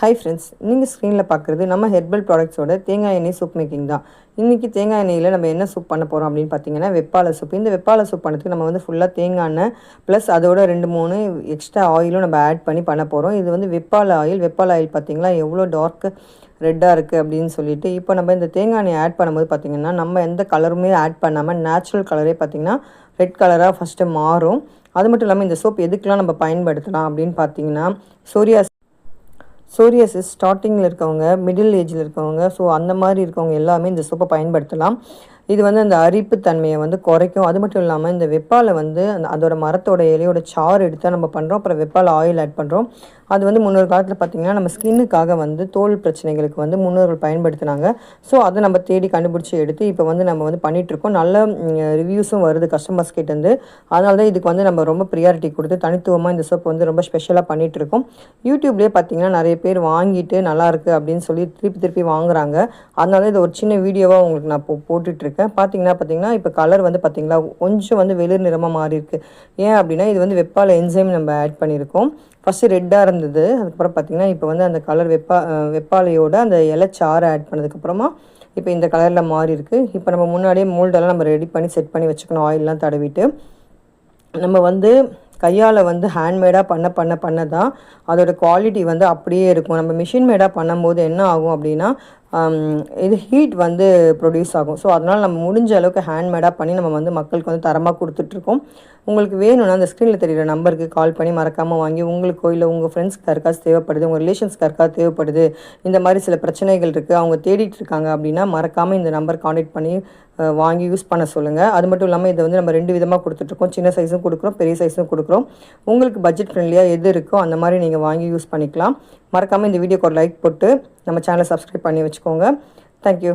Hi friends நீங்கள் ஸ்க்ரீனில் பார்க்குறது நம்ம ஹெர்பல் ப்ராடக்ட்ஸோட தேங்காய் எண்ணெய் சூப் மேக்கிங் தான். இன்றைக்கி தேங்காய் எண்ணெயில் நம்ம என்ன சூப் பண்ண போகிறோம் அப்படின்னு பார்த்தீங்கன்னா வெப்பாலை சூப் இந்த வெப்பாலை சூப் பண்ணதுக்கு நம்ம வந்து ஃபுல்லாக தேங்காய் எண்ணெய் ப்ளஸ் அதோட ரெண்டு மூணு எக்ஸ்ட்ரா ஆயிலும் நம்ம ஆட் பண்ணி பண்ண போகிறோம் இது வந்து வெப்பாலை ஆயில் வெப்பாலை ஆயில் பார்த்திங்களா எவ்வளோ டார்க் ரெட்டாக இருக்குது அப்படின்னு சொல்லிட்டு இப்போ நம்ம இந்த தேங்காய் எண்ணெய் ஆட் பண்ணும்போது பார்த்திங்கன்னா நம்ம எந்த கலருமே ஆட் பண்ணாமல் நேச்சுரல் கலரே பார்த்திங்கன்னா ரெட் கலராக ஃபஸ்ட்டு மாறும். அது மட்டும் இல்லாமல் இந்த சோப் எதுக்கெலாம் நம்ம பயன்படுத்தலாம் அப்படின்னு பார்த்தீங்கன்னா சோரியா சோரியாசிஸ் ஸ்டார்டிங்கில் இருக்கவங்க மிடில் ஏஜில் இருக்கவங்க ஸோ அந்த மாதிரி இருக்கவங்க எல்லாமே இந்த சோப்பை பயன்படுத்தலாம். இது வந்து அந்த அரிப்பு தன்மையை வந்து குறைக்கும். அது மட்டும் இல்லாமல் இந்த வெப்பாலை வந்து அந்த அதோட மரத்தோட இலையோட சாறு எடுத்து நம்ம பண்ணுறோம் அப்புறம் வெப்பால் ஆயில் ஆட் பண்ணுறோம் அது வந்து முன்னொரு காலத்தில் பார்த்திங்கன்னா நம்ம ஸ்கின்னுக்காக வந்து தோல் பிரச்சனைகளுக்கு வந்து முன்னோர்கள் பயன்படுத்தினாங்க. ஸோ அதை நம்ம தேடி கண்டுபிடிச்சி எடுத்து இப்போ வந்து நம்ம வந்து பண்ணிகிட்ருக்கோம் நல்ல ரிவ்யூஸும் வருது கஸ்டமர்ஸ் கிட்டேருந்து அதனால தான் இதுக்கு வந்து நம்ம ரொம்ப ப்ரியாரிட்டி கொடுத்து தனித்துவமாக இந்த சோப் வந்து ரொம்ப ஸ்பெஷலாக பண்ணிகிட்ருக்கோம் யூடியூப்லேயே பார்த்திங்கன்னா நிறைய பேர் வாங்கிட்டு நல்லாயிருக்கு அப்படின்னு சொல்லி திருப்பி திருப்பி வாங்குறாங்க. அதனால இது ஒரு சின்ன வீடியோவாக உங்களுக்கு நான் இப்போ போட்டுட்ருக்கேன் பார்த்தீங்கன்னா பார்த்தீங்கன்னா இப்போ கலர் வந்து பார்த்திங்களா கொஞ்சம் வந்து வெளிர் நிறமாக மாறி இருக்குது ஏன் அப்படின்னா இது வந்து வெப்பால் என்சைம் நம்ம ஆட் பண்ணியிருக்கோம். ஃபஸ்ட்டு ரெட்டாக இருந்தது. அதுக்கப்புறம் பார்த்திங்கன்னா இப்போ வந்து அந்த கலர் வெப்பா வெப்பாலையோட அந்த இலைச்சாறு ஆட் பண்ணதுக்கப்புறமா இப்போ இந்த கலரில் மாறி இருக்குது இப்போ நம்ம முன்னாடியே மோல்டெல்லாம் நம்ம ரெடி பண்ணி செட் பண்ணி வச்சுக்கணும் ஆயிலெலாம் தடவிட்டு. நம்ம வந்து கையால் வந்து ஹேண்ட்மேடாக பண்ண பண்ண பண்ண தான் அதோடய குவாலிட்டி வந்து அப்படியே இருக்கும். நம்ம மிஷின் மேடாக பண்ணும்போது என்ன ஆகும் அப்படின்னா இது ஹீட் வந்து ப்ரொடியூஸ் ஆகும். ஸோ அதனால் நம்ம முடிஞ்ச அளவுக்கு ஹேண்ட்மேடாக பண்ணி நம்ம வந்து மக்களுக்கு வந்து தரமாக கொடுத்துட்ருக்கோம். உங்களுக்கு வேணும்னா அந்த ஸ்க்ரீனில் தெரிகிற நம்பருக்கு கால் பண்ணி மறக்காமல் வாங்கி உங்களுக்கோ இல்லை உங்கள் ஃப்ரெண்ட்ஸ்க்கு யாருக்காச்சும் தேவைப்படுது உங்கள் ரிலேஷன்ஸ்க்கு யாருக்காவது தேவைப்படுது இந்த மாதிரி சில பிரச்சனைகள் இருக்குது அவங்க தேடிட்டு இருக்காங்க அப்படின்னா மறக்காமல் இந்த நம்பர் காண்டாக்ட் பண்ணி வாங்கி யூஸ் பண்ண சொல்லுங்கள் அது மட்டும் இல்லாமல் இதை வந்து நம்ம ரெண்டு விதமாக கொடுத்துட்ருக்கோம். சின்ன சைஸும் கொடுக்குறோம் பெரிய சைஸும் கொடுக்குறோம். உங்களுக்கு பட்ஜெட் ஃப்ரெண்ட்லியாக எது இருக்கோ அந்த மாதிரி நீங்கள் வாங்கி யூஸ் பண்ணிக்கலாம். மறக்காமல் இந்த வீடியோக்கு ஒரு லைக் போட்டு நம்ம சேனலை சப்ஸ்கிரைப் பண்ணி வச்சுக்கோங்க. தேங்க்யூ